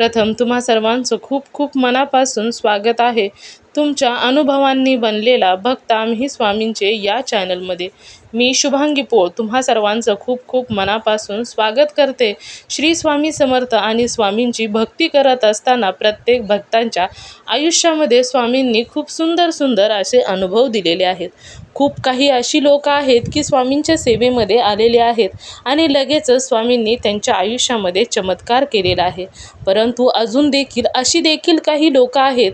प्रथम तुम्हा सर्वांचं खूप खूप मनापासून स्वागत आहे. तुमच्या अनुभवांनी बनलेला भक्त आम्ही स्वामींचे या चॅनलमध्ये. मी शुभांगी पोळ तुम्हा सर्वांचं खूप खूप मनापासून स्वागत करते. श्री स्वामी समर्थ आणि स्वामींची भक्ती करत असताना प्रत्येक भक्तांच्या आयुष्यामध्ये स्वामींनी खूप सुंदर सुंदर असे अनुभव दिलेले आहेत. खूप काही अशी लोक आहेत की स्वामींच्या सेवेमध्ये आलेले आहेत आणि लगेचच स्वामींनी त्यांच्या आयुष्यामध्ये चमत्कार केलेला आहे. परंतु अजून देखील अशी देखील काही लोक आहेत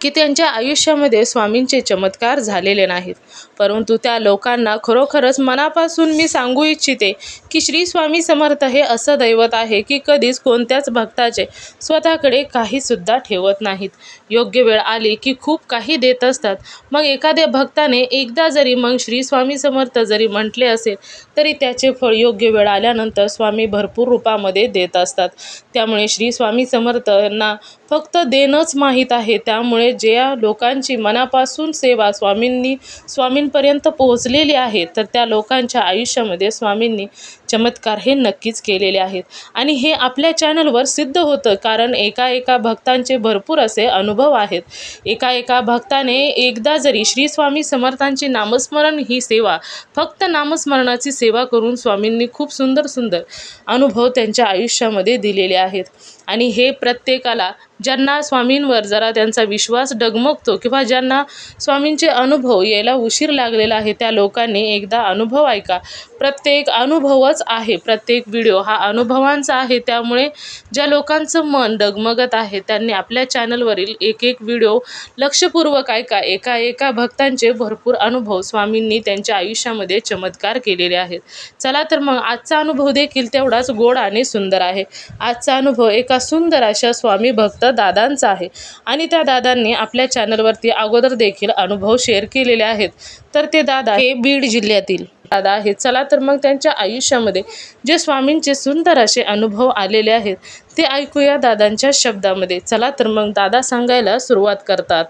की त्यांच्या आयुष्यामध्ये स्वामींचे चमत्कार झालेले नाहीत. परंतु त्या लोकांना खरोखरच मनापासून मी सांगू इच्छिते की श्री स्वामी समर्थ हे असं दैवत आहे की कधीच कोणत्याच भक्ताचे स्वतःकडे काहीसुद्धा ठेवत नाहीत. योग्य वेळ आली की खूप काही देत असतात. मग एखाद्या भक्ताने एकदा जरी मग श्री स्वामी समर्थ जरी म्हटले असेल तरी त्याचे फळ योग्य वेळ आल्यानंतर स्वामी भरपूर रूपामध्ये देत असतात. त्यामुळे श्री स्वामी समर्थांना फक्त देणंच माहीत आहे. त्यामुळे ज्या लोकांची मनापासून सेवा स्वामींनी स्वामी स्वामींपर्यंत पोहोचलेली आहे तर त्या लोकांच्या आयुष्यामध्ये स्वामींनी चमत्कार हे नक्कीच केलेले आहेत. आणि हे आपल्या चॅनलवर सिद्ध होतं कारण एका एका भक्तांचे भरपूर असे अनुभव आहेत. एका एका भक्ताने एकदा जरी श्री स्वामी समर्थांची नामस्मरण ही सेवा फक्त नामस्मरणाची सेवा करून स्वामींनी खूप सुंदर सुंदर अनुभव त्यांच्या आयुष्यामध्ये दिलेले आहेत. आणि हे प्रत्येकाला ज्यांना स्वामींवर जरा त्यांचा विश्वास डगमगतो किंवा ज्यांना स्वामींचे अनुभव यायला उशीर लागलेला आहे त्या लोकांनी एकदा अनुभव ऐका. प्रत्येक अनुभवच आहे प्रत्येक व्हिडिओ हा अनुभवांचा आहे. त्यामुळे ज्या लोकांचं मन डगमगत आहे त्यांनी आपल्या चॅनलवरील एक एक व्हिडिओ लक्षपूर्वक ऐका. एका एका भक्तांचे भरपूर अनुभव स्वामींनी त्यांच्या आयुष्यामध्ये चमत्कार केलेले आहेत. चला तर मग आजचा अनुभव देखील तेवढाच गोड आणि सुंदर आहे. आजचा अनुभव एका सुंदर अशा स्वामी भक्त दादांचा आहे. आणि त्या दादांनी आपल्या चॅनलवरती अगोदर देखील अनुभव शेअर केलेले आहेत. तर ते दादा हे बीड जिल्ह्यातील दादा आहेत. चला तर मग त्यांच्या आयुष्यामध्ये जे स्वामींचे सुंदर असे अनुभव आलेले आहेत ते ऐकूया दादांच्या शब्दामध्ये. चला तर मग दादा सांगायला सुरुवात करतात.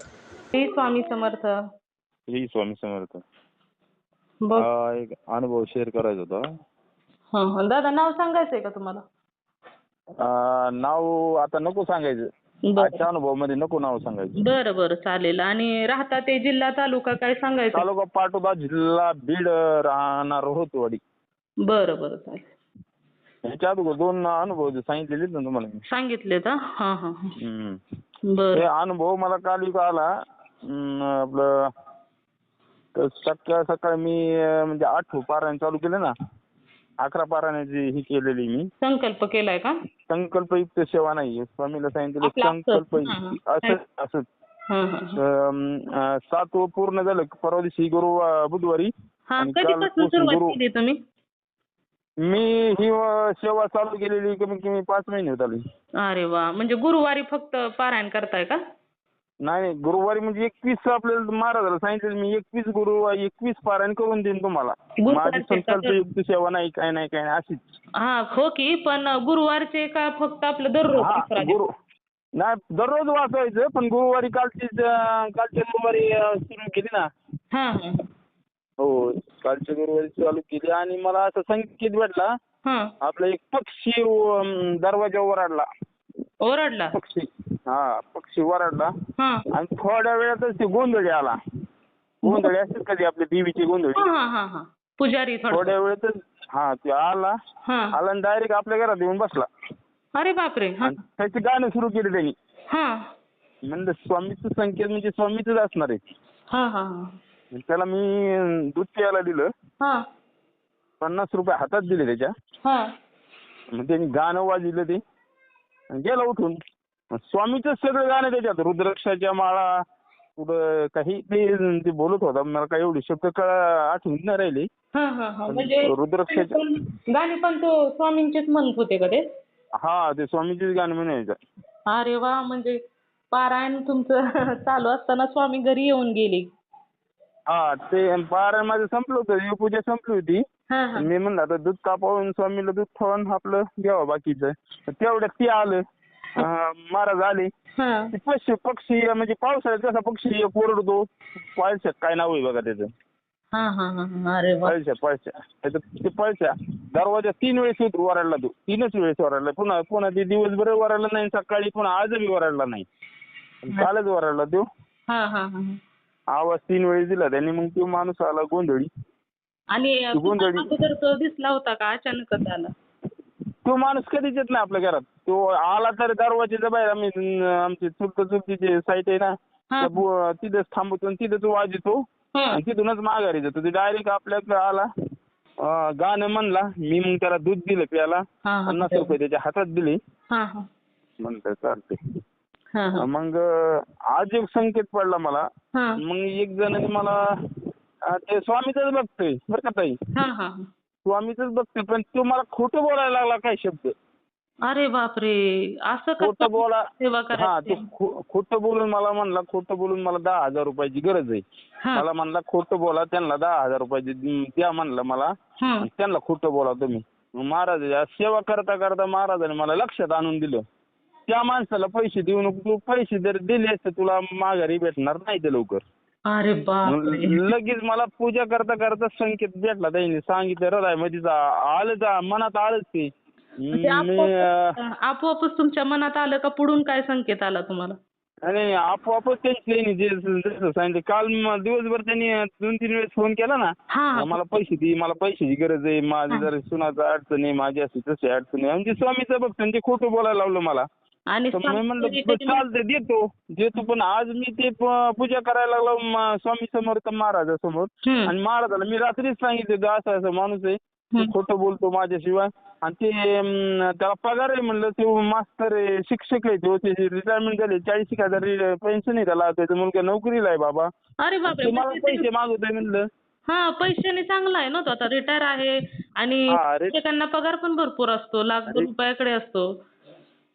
स्वामी समर्थ. स्वामी समर्थ. बघ. हा एक अनुभव शेअर करायचा होता. दादा नाव सांगायचंय का तुम्हाला? अं, नाव आता नको सांगायचं. बरं. आजच्या अनुभवमध्ये नको नाव सांगायचं. बरं बरं चालेल. आणि राहता ते जिल्हा तालुका काय सांगायचं? तालुका पाटोदा जिल्हा बीड राहणार होतवाडी. बरं बरं चालेल. ह्याच्या अगोदर दोन अनुभव जे सांगितलेले ना तुम्हाला मी. सांगितले का हां हां हां. हम्म. बरं. अनुभव मला काल इथं आला. अं, आपलं तर सकाळ सकाळी मी अं, म्हणजे आठ पारायण चालू केलं ना. अकरा पारायणाची ही केलेली मी. संकल्प केलाय का? संकल्पयुक्त सेवा नाही स्वामीला सांगितलं आपलं असं. संकल्प हां, असं असं हां हां अं, अं, सात व पूर्ण झालं. परवा दिवशी गुरु बुधवारी. हां आणि काल कधीपासून सुरुवात गुरु- केली तुम्ही? मी ही अं, सेवा चालू केलेली कमीत कमी पाच महिने होत आले अरे वा. म्हणजे गुरुवारी फक्त पारायण करताय का? नाही नाही. गुरुवारी म्हणजे एकवीस आपल्याला महाराजाला सांगितलं मी एकवीस गुरु एकवीस पारायण करून देईन तुम्हाला. गुरुवारचे माझी का? संकल्पयुक्त सेवा नाही काय नाही काय नाही अशीच. हा हो की पण गुरुवारचे का फक्त आपलं दररोज हा, दिवस? गुरु नाही दररोज वाचायचं पण गुरुवारी कालची कालच्या गुरुवारी अं, सुरू केली ना. हां हां. हो कालच्या गुरुवारी चालू केली आणि मला असं संकेत भेटला. हां. आपला एक पक्षी अं, दरवाजावर ओरडला. ओरडला? पक्षी. हा पक्षी ओरडला हां. आणि थोड्या वेळातच ते गोंधळी आला. गोंधळी असतात कधी आपल्या देवीची गोंधळी. हां हां हां हां. पुजारी थोडं थोड्या वेळातच हा ते आला. हां. आला आणि डायरेक्ट आपल्या घरात येऊन बसला. अरे बापरे हां. आणि त्याचे गाणं सुरू केले त्यांनी. हां. म्हणलं स्वामीचं संकेत म्हणजे स्वामीचंच असणार आहे. हां हां हां. त्याला मी अं, दूध प्यायला दिलं. हां. पन्नास रुपये हातात दिले त्याच्या. हां. मग त्यांनी गाणं वाजविलं ते. आणि गेला उठून. मग स्वामीचंच सगळं गाणं त्याच्यात. रुद्राक्षाच्या माळा कुठं काही ते ते बोलत होता. मला काही एवढे शब्द कळ आठवून नाही राहिले. हां हां हां. म्हणजे रुद्राक्षाच्या गाणी पण तो स्वामींचेच म्हणत होते का ते? हा ते स्वामीचीच गाणं म्हणायचं. अरे वा म्हणजे पारायण तुमचं चालू असताना स्वामी घरी येऊन गेले. हा ते पारायण माझं संपलं होतं. पूजा संपली होती. हा हा. मी म्हणलं आता दूध तापवून स्वामीला दूध खाऊन आपलं घ्यावं बाकीचं. तर तेवढ्यात ते आलं. महाराज आले. हा. ते पक्षी पक्षी म्हणजे पावसाळ्यात कसा पक्षी एक ओरडतो पळशा काय नाव आहे बघा त्याचं? हा हा हा हा. अरे वा. पळशा पळशा त्याचं ते पळशा दरवाजा तीन वेळेस वराडला तो. तीनच वेळेस वराडला पुन्हा पुन्हा ते दिवसभर वराडला नाही सकाळी पुन्हा आजही वराडला नाही. कालच वराडला तो. हा हा हा हा. आवाज तीन वेळेस दिला त्यांनी मग तो माणूस आला गोंधळी. आणि गोंधळी. अगोदर तो दिसला होता का? अचानकच आला. तो माणूस कधीच येत नाही आपल्या घरात. तो आला तर दरवाजाच्या बाहेर आम्ही अं, आमची चुलत चुलतीची साईट आहे ना हा. त्या बु- तिथेच थांबतो आणि तिथेच वाजतो. हा. आणि तिथूनच माघारी जातो ते डायरेक्ट आपल्याकडे आला. अं, गाणं म्हणला. मी मग त्याला दूध दिलं प्याला हा हा. पन्नास रुपये त्याच्या हातात दिले. हा हा. म्हणलं चालते हा हा. मग आज एक संकेत पडला मला. हा. मग एक जणांनी मला अं, ते स्वामीचंच बघतोय बरं का ताई? हा हा. स्वामीचंच बघतोय पण तो मला खोटं बोलायला लागला काय शब्द? अरे बापरे असं खोटं कसं बोला. सेवा हा करायची? तो खो- खोटं बोलून मला म्हणला खोटं बोलून मला दहा हजार रुपयाची गरज आहे. हा. मला म्हणला खोटं बोला त्यांना दहा हजार रुपयाची द- द्या म्हणलं मला. हा. आणि त्यांना खोटं बोला तुम्ही. मग महाराज सेवा करता करता महाराजांनी मला लक्षात आणून दिलं. त्या माणसाला पैसे देऊ नको तू पैसे जर दिले तर तुला माघारी भेटणार नाही ते लवकर. अरे मग बापरे. लगेच मला पूजा करता करता संकेत भेटला. त्यांनी सांगितलं हृदयामध्ये आलं जा मनात आलंच ते. म्हणजे आपोआपच तुमच्या मनात आलं का पुढून काय संकेत आला तुम्हाला? आणि आपोआपच त्यांनी जे जसं सांगितलं काल म- दिवसभर त्यांनी दोन तीन वेळेस फोन केला ना हा. मला पैसे दे मला पैशाची गरज आहे माझी जर सुनाचं अडचण आहे माझी अशी तशी अडचण आहे. म्हणजे स्वामीचं बघतो आणि ते खोटं बोलायला लावलं मला आणि तर मी म्हणलं बरं चालतंय देतो देतो पण आज मी ते प- पूजा करायला लागलो म- स्वामी समर्थ महाराजासमोर. हम्म. आणि महाराजाला मी रात्रीच सांगितलं होतं, असं असं माणूस आहे तो. खोटं बोलतो माझ्याशिवाय. आणि ते त्याला पगार आहे म्हणलं ते मास्तर आहे शिक्षक आहे तो त्याची रिटायरमेंट झाली चाळीस एक हजार पेन्शन आहे त्याला. त्याचा मुलगा नोकरीला आहे बाबा. अरे बापरे तुम्हाला म्हणजे पैसे मागवतोय म्हणलं. हा पैशाने चांगला आहे ना तो. आता रिटायर आहे आणि शिक्षकांना पगार पण भरपूर असतो लाख रुपयाकडे असतो.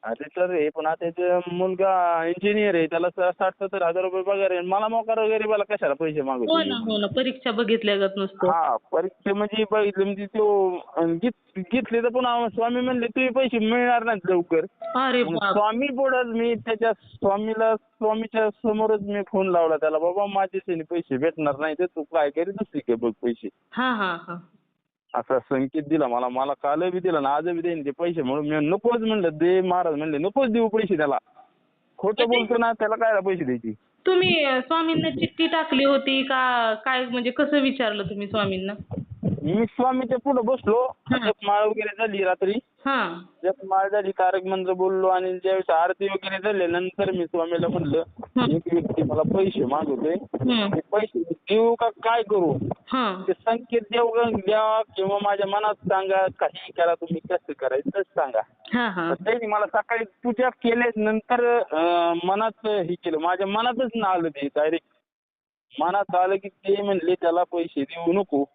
अरे सर हे पण आता मुलगा इंजिनियर आहे त्याला स- साठ सत्तर हजार रुपये पगार आहे. मला मोकार वगैरे मला कशाला पैसे हो ना हो ना. परीक्षा बघितल्यागत नसतो हा परीक्षे म्हणजे बघितलं म्हणजे तो घेत- घेतले तर पुन्हा स्वामी म्हणले तुम्ही पैसे मिळणार नाहीत लवकर. अरे मग बाप. स्वामी पुढंच मी त्याच्या स्वामीला स्वामीच्या समोरच मी फोन लावला त्याला बाबा माझे पैसे भेटणार नाही तर तू काय करी दुसरी बघ पैसे. हा हा हा. असा संकेत दिला मला. मला काल बी दिला ना आज बी देईन ते पैसे म्हणून. मी नकोच म्हणलं दे महाराज म्हणले नकोच देऊ पैसे त्याला. खोटं बोलतो ना त्याला काय पैसे द्यायची? तुम्ही स्वामींना चिठ्ठी टाकली होती का? काय म्हणजे कसं विचारलं तुम्ही स्वामींना? मी स्वामीच्या पुढे बसलो. माळ वगैरे झाली रात्री. हा. माळ झाली तारक मंत्र बोललो आणि ज्यावेळेस आरती वगैरे झाले नंतर मी स्वामीला म्हणलं. एक व्यक्ती मला पैसे मागवतोय. ते पैसे देऊ का काय करू? ते संकेत देऊ का द्या किंवा माझ्या मनात सांगा काही करा तुम्ही कसं करायचं तसं सांगा. तर त्यांनी मला सकाळी पूजा केले नंतर अं, मनात हे केलं. माझ्या मनातच ना आलं ते डायरेक्ट. मनात आलं की ते म्हणले त्याला पैसे देऊ नको.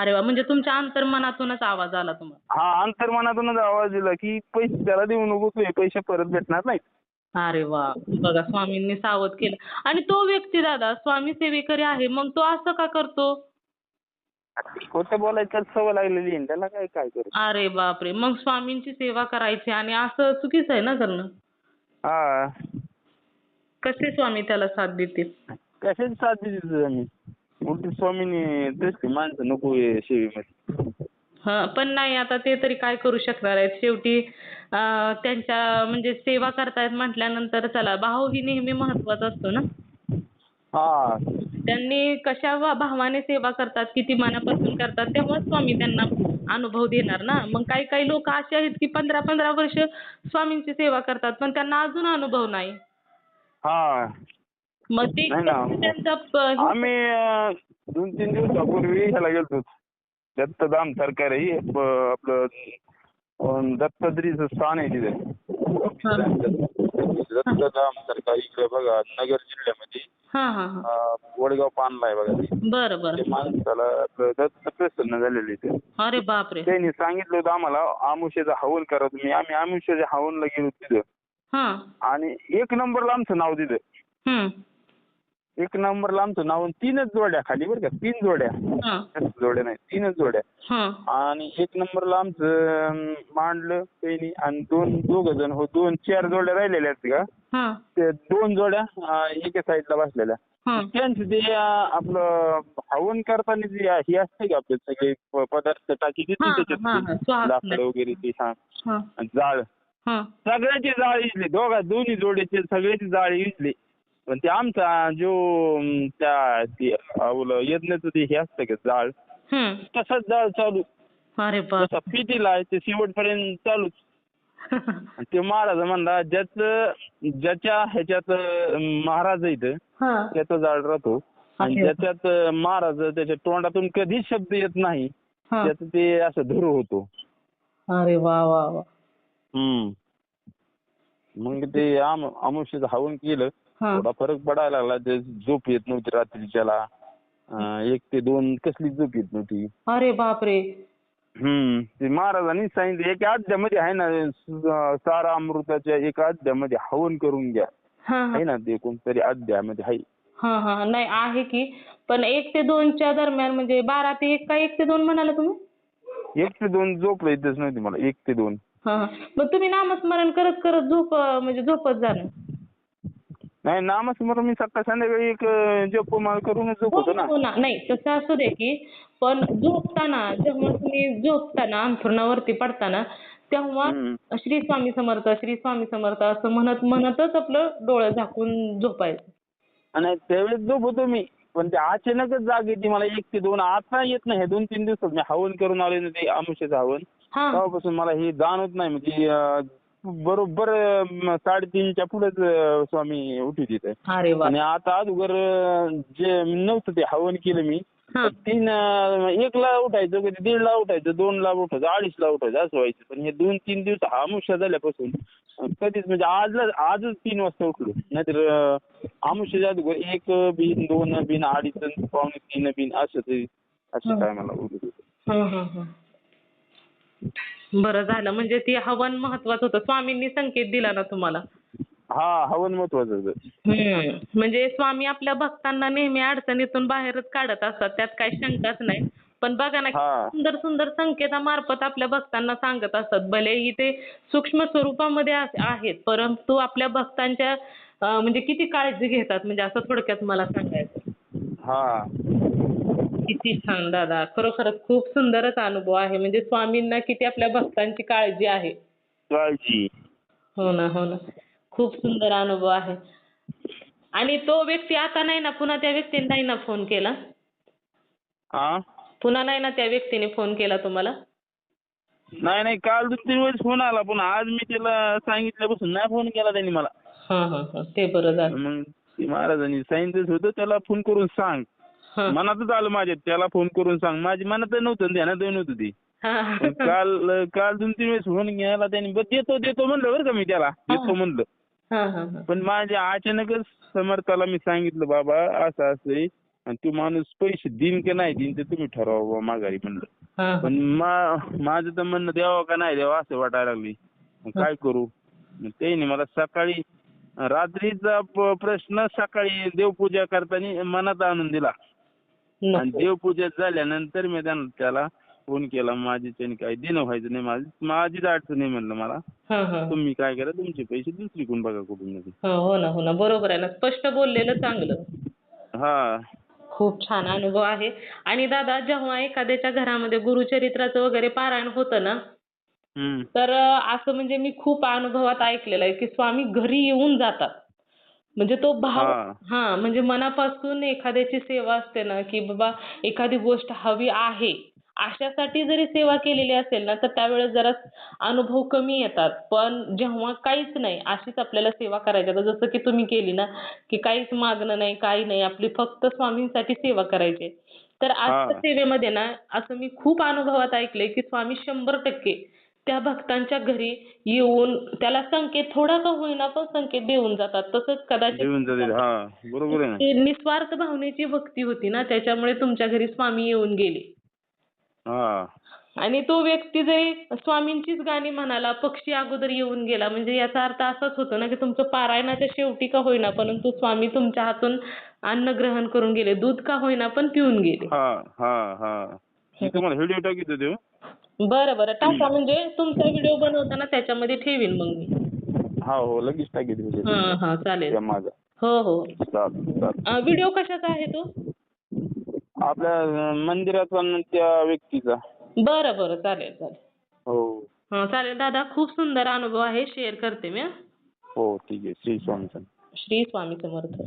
अरे वा म्हणजे तुमच्या अंतर्मनातूनच आवाज आला तुम्हाला. हा अंतर्मनातूनच आवाज दिला की पैसे त्याला देऊ नको तुझे पैसे परत भेटणार नाहीत. अरे वा बघा स्वामींनी सावध केलं. आणि तो व्यक्ती दादा स्वामी सेवेकरी आहे मग तो असं का करतो? खोटं बोलायचं सवय लागलेली आहे त्याला काय काय करू? अरे बापरे मग स्वामींची सेवा करायची आणि असं चुकीचं आहे ना करणं? हा. कसे स्वामी त्याला साथ देतील? कशाची साथ दिली आम्ही उलटी स्वामीने तसली माणसं नको आहे सेवेमध्ये. हा पण नाही आता ते तरी काय करू शकणार आहेत? शेवटी अं, त्यांच्या म्हणजे सेवा करतायत म्हटल्यानंतर चला भाव ही नेहमी महत्त्वाचा असतो ना? हा. त्यांनी कशा वा- भावाने सेवा करतात किती मनापासून करतात तेव्हाच स्वामी त्यांना अनुभव देणार ना? मग काही काही लोक असे आहेत की पंधरा पंधरा वर्ष स्वामींची सेवा करतात पण त्यांना अजून अनुभव नाही. हा. मग ते नाही ना. त्यांचा प- आम्ही अं, दोन तीन दिवसापूर्वी ह्याला गेलतो. दत्तधाम सरकार आहे प- आपलं अं, स्थान आहे तिथे. दत्तधाम सरकार इकडे बघा नगर जिल्ह्यामध्ये. हा हा हा. अं, वडगाव पानला आहे बघा. ते. बरं बरं. ते माणसाला आपलं दत्त प्रसन्न झालेले ते. अरे बापरे. त्यांनी सांगितलं होतं आम्हाला आमुष्याचं हवन करा तुम्ही. आम्ही आमुष्याच्या हवनला गेलो तिथं. हा. आणि एक नंबरला आमचं नाव दिलं हम्म. एक नंबरला आमचं नाव आणि तीनच जोड्या खाली बरं का तीन जोड्या. हा. जास्त जोड्या नाही तीनच जोड्या. हा. आणि एक नंबरला आमचं अं, मांडलं त्यांनी आणि दोन दोघ जण हो दोन चार जोड्या राहिलेल्या आहेत का? हा. ते दोन जोड्या अं, एका साईडला बसलेल्या. हा. त्यांचं ते अं, आपलं हवन करताना जे हे असते का आपले सगळे प- पदार्थ टाकी देते हा, त्याच्यात ते हा, सुहास लाकडं वगैरे ते हा. हा. आणि जाळ. हा. सगळ्याची जाळ इजली दोघा दोन्ही जोडीचे सगळ्याची जाळ इजली पण ते आमचा जो त्या ते यज्ञाचं ते हे असतं का जाळ? हम्म. तसंच जाळ चालू. अरे बाप. जसा पिटीला आहे ते शेवटपर्यंत चालूच. आणि ते महाराज म्हणला ज्याचं ज्याच्या ह्याच्यात अं, महाराज आहे इथं हा. त्याचा जाळ राहतो. आणि अच्छा. ज्याच्यात अं, महाराज त्याच्या तोंडातून कधीच शब्द येत नाही हा. त्याचं ते असं धुरू होतो. अरे वा वा वा. हम्म. मग ते आम हवन केलं. थोडा फरक पडायला लागला. ते झोप येत नव्हती रात्रीच्याला. एक ते दोन कसली झोप येत नव्हती. अरे बापरे. हम्म. ते महाराजांनी सांगितलं एका अध्यामध्ये आहे ना सारा अमृताच्या एका अध्यामध्ये हवन करून घ्या. आहे ना ते कोणतरी अध्यायामध्ये आहे. हा हा. नाही आहे की. पण एक ते दोनच्या दरम्यान म्हणजे बारा ते एक का एक ते दोन म्हणाला तुम्ही? एक ते दोन झोप येतच नव्हती मला. एक ते दोन. मग तुम्ही नामस्मरण करत करत झोप म्हणजे झोपत जाणं नाही नामस्मरण मी सकाळ संध्याकाळी एक अं, जपमाळ करूनच झोपतो ना. हो ना नाही तसं असू दे की पण झोपताना जेव्हा तुम्ही झोपताना अंथरुणावरती पडताना तेव्हा. श्री स्वामी समर्थ श्री स्वामी समर्थ असं म्हणत म्हणतच आपलं डोळं झाकून झोपायचं. आणि त्यावेळेस झोपतो मी. पण ते अचानकच जाग येते मला एक ते दोन. आता येत नाही हे दोन तीन दिवसात मी हवन करून आले ना ते आमुष्याचं हवन. हा. तेव्हापासून मला हे जाणवत नाही म्हणजे बरोबर अं, साडेतीनच्या पुढेच अं, स्वामी उठी तिथे अरे वा आणि आता अगोदर अं, जे नव्हतं ते हवन केलं मी हा तीन अं, एकला उठायचं कधी दीडला उठायचं दोनला उठायचं अडीचला उठायचं असं व्हायचं पण हे दोन तीन दिवस आमुष्या झाल्यापासून अं, कधीच म्हणजे आजला आजच तीन वाजता उठलो नाहीतर अं, आमुष्याच्या अगोदर एक बिन दोन बिन अडीच अन पावणे तीन बिन असं ते असं हं. काय मला उठत होतं. हं, हं, हं. बरं झालं. म्हणजे ती हवन महत्वाचं होतं. स्वामींनी संकेत दिला ना तुम्हाला? हा हवन महत्वाचं होतं. हम्म. म्हणजे स्वामी आपल्या भक्तांना नेहमी अडचणीतून बाहेरच काढत असतात. त्यात काही शंकाच नाही. पण बघा ना हा. किती सुंदर सुंदर संकेतामार्फत आपल्या भक्तांना सांगत असतात. भलेही ते सूक्ष्म स्वरूपामध्ये अस- आहेत. परंतु आपल्या भक्तांच्या अं, म्हणजे किती काळजी घेतात? म्हणजे असं थोडक्यात मला सांगायचं. हा. किती छान दादा. खरोखरच खूप सुंदरच अनुभव आहे. म्हणजे स्वामींना किती आपल्या भक्तांची काळजी आहे. काळजी. हो ना हो ना. खूप सुंदर अनुभव आहे. आणि तो व्यक्ती आता नाही ना पुन्हा त्या व्यक्तीने नाही ना फोन केला? हा पुन्हा नाही ना त्या व्यक्तीने फोन केला तुम्हाला? नाही नाही. काल दोन तीन वेळेस फोन आला. पण आज मी त्याला सांगितल्यापासून नाही फोन केला त्यांनी मला. हा हा हा. ते बरं झालं. मग ते महाराजांनी सांगितलंच होतं. त्याला फोन करून सांग. मनातच आलं माझ्या. त्याला फोन करून सांग. माझी मनात नव्हतं ध्यानात नव्हतं ती. काल काल दोन तीन वेळेस फोन घ्यायला त्यांनी. देतो देतो म्हणलं बरं का मी त्याला. देतो म्हणलं. पण माझ्या अचानकच समर्थाला मी सांगितलं बाबा असं असं आणि तो माणूस पैसे देईन की नाही देईन ते तुम्ही ठरवा बाबा माघारी म्हणलं. पण माझं तर म्हणणं द्यावं का नाही द्यावं असं वाटायला लागली. काय करू? त्याने मला सकाळी रात्रीचा प्रश्न सकाळी देवपूजा करताना मनात आणून दिला. आणि. देवपूजा झाल्यानंतर मी त्यांना त्याला फोन केला माझी त्याने काही देणं व्हायचं नाही माझी. माझीच अडचण नाही म्हणलं मला. तुम्ही काय करा तुमचे पैसे दुसरीकडून बघा कुठून. हा, हो ना हो ना. बरोबर आहे ना. स्पष्ट बोललेलं चांगलं. हा. खूप छान अनुभव आहे. आणि दादा जेव्हा एखाद्याच्या घरामध्ये गुरुचरित्राचं वगैरे पारायण होतं ना तर असं म्हणजे मी खूप अनुभवात ऐकलेलं आहे की स्वामी घरी येऊन जातात. म्हणजे तो भाव हा. म्हणजे मनापासून एखाद्याची सेवा असते ना की बाबा एखादी गोष्ट हवी आहे अशासाठी जरी सेवा केलेली असेल ना तर त्यावेळेस जरा अनुभव कमी येतात पण जेव्हा काहीच नाही अशीच आपल्याला सेवा करायची आता जसं की तुम्ही केली ना की काहीच मागणं नाही काही नाही आपली फक्त स्वामींसाठी सेवा करायची आहे. तर. आजच्या सेवेमध्ये ना असं मी खूप अनुभवात ऐकलंय की स्वामी शंभर टक्के त्या भक्तांच्या घरी येऊन त्याला संकेत थोडा का होईना पण संकेत देऊन जातात. तसंच देऊन कदाचित हा बरोबर आहे ना. ते निस्वार्थ भावनेची भक्ती होती ना त्याच्यामुळे तुमच्या घरी स्वामी येऊन गेले. हा. आणि तो व्यक्ती जरी स्वामींचीच गाणी म्हणाला पक्षी अगोदर येऊन गेला म्हणजे याचा अर्थ असाच होतो ना की तुमचं पारायणाच्या शेवटी का होईना परंतु स्वामी तुमच्या हातून अन्न ग्रहण करून गेले दूध का होईना पण पिऊन गेले. हा हा हा. मी तुम्हाला व्हिडिओ टाकित होते हो. बरं बरं. टाका म्हणजे तुमचा व्हिडिओ बनवताना त्याच्यामध्ये ठेवीन मग मी. हा हो लगेच व्हिडिओ हां हां चालेल. माझा. हो हो. चालेल चालेल. व्हिडिओ कशाचा आहे तो? आपल्या अं, मंदिराचा आणि त्या व्यक्तीचा. बरं बरं चालेल चालेल. हो. हां चालेल. दादा खूप सुंदर अनुभव आहे. शेअर करते मी हं. हो ठीक आहे. श्री स्वामी समर्थ. श्री स्वामी समर्थ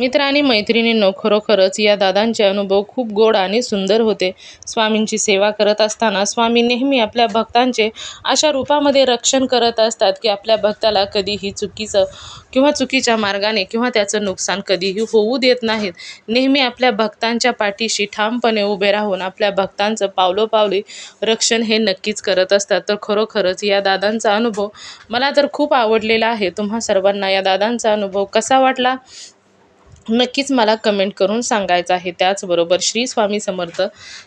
मित्र आणि मैत्रिणींनो खरोखरच या दादांचे अनुभव खूप गोड आणि सुंदर होते. स्वामींची सेवा करत असताना स्वामी नेहमी आपल्या भक्तांचे अशा रूपामध्ये रक्षण करत असतात की आपल्या भक्ताला कधीही चुकीचं किंवा चुकीच्या मार्गाने किंवा त्याचं नुकसान कधीही होऊ देत नाहीत. नेहमी आपल्या भक्तांच्या पाठीशी ठामपणे उभे राहून आपल्या भक्तांचं पावलोपावली रक्षण हे नक्कीच करत असतात. तर खरोखरच या दादांचा अनुभव मला तर खूप आवडलेला आहे. तुम्हा सर्वांना या दादांचा अनुभव कसा वाटला? नक्कीच मला कमेंट करून सांगायचं आहे. त्याचबरोबर श्री स्वामी समर्थ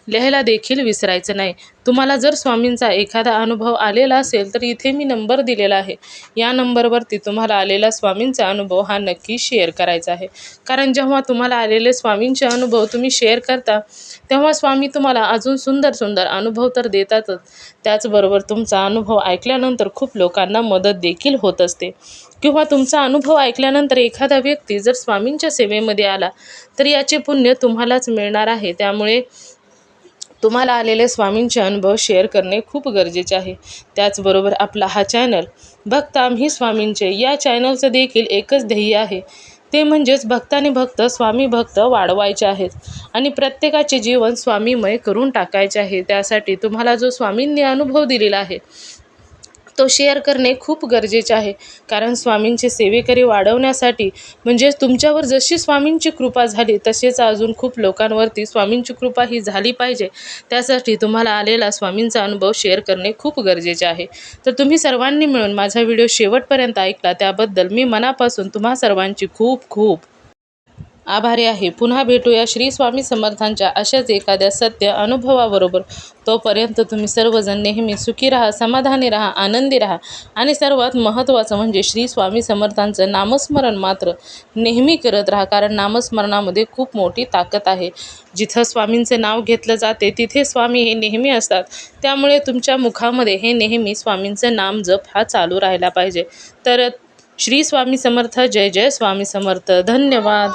लिहायला देखील विसरायचं नाही. तुम्हाला जर स्वामींचा एखादा अनुभव आलेला असेल तर इथे मी नंबर दिलेला आहे. या नंबरवरती तुम्हाला आलेला स्वामींचा अनुभव हा नक्की शेअर करायचा आहे. कारण जेव्हा तुम्हाला आलेले स्वामींचे अनुभव तुम्ही शेअर करता तेव्हा स्वामी तुम्हाला अजून सुंदर सुंदर अनुभव तर देतातच. त्याचबरोबर तुमचा अनुभव ऐकल्यानंतर खूप लोकांना मदत देखील होत असते. किंवा तुमचा अनुभव ऐकल्यानंतर एखादा व्यक्ती जर स्वामींच्या सेवेमध्ये आला तर याचे पुण्य तुम्हालाच मिळणार आहे. त्यामुळे तुम्हाला आलेले स्वामींचे अनुभव शेअर करणे खूप गरजेचे आहे. त्याचबरोबर आपला हा चॅनल भक्त आम्ही स्वामींचे. या चॅनलचं देखील एकच ध्येय आहे ते म्हणजेच भक्ताने भक्त स्वामी भक्त वाढवायचे आहेत. आणि प्रत्येकाचे जीवन स्वामीमय करून टाकायचे आहे. त्यासाठी तुम्हाला जो स्वामींनी अनुभव दिलेला आहे तो शेअर करणे खूप गरजेचे आहे. कारण स्वामींचे सेवेकरी वाढवण्यासाठी म्हणजेच तुमच्यावर जशी स्वामींची कृपा झाली तसेच अजून खूप लोकांवरती स्वामींची कृपा ही झाली पाहिजे. त्यासाठी तुम्हाला आलेला स्वामींचा अनुभव शेअर करणे खूप गरजेचे आहे. तर तुम्ही सर्वांनी मिळून माझा व्हिडिओ शेवटपर्यंत ऐकला त्याबद्दल मी मनापासून तुम्हा सर्वांची खूप खूप आभारी आहे. पुन्हा भेटूया श्री स्वामी समर्थांच्या अशाच एखाद्या सत्य अनुभवाबरोबर. तोपर्यंत तुम्ही सर्वजण नेहमी सुखी राहा समाधानी राहा आनंदी राहा. आणि सर्वात महत्त्वाचं म्हणजे श्री स्वामी समर्थांचं नामस्मरण मात्र नेहमी करत राहा कारण नामस्मरणामध्ये खूप मोठी ताकद आहे. जिथं स्वामींचे नाव घेतलं जाते तिथे स्वामी हे नेहमी असतात. त्यामुळे तुमच्या मुखामध्ये हे नेहमी स्वामींचं नाम जप हा चालू राहिला पाहिजे. तर श्री स्वामी समर्थ जय जय स्वामी समर्थ. धन्यवाद.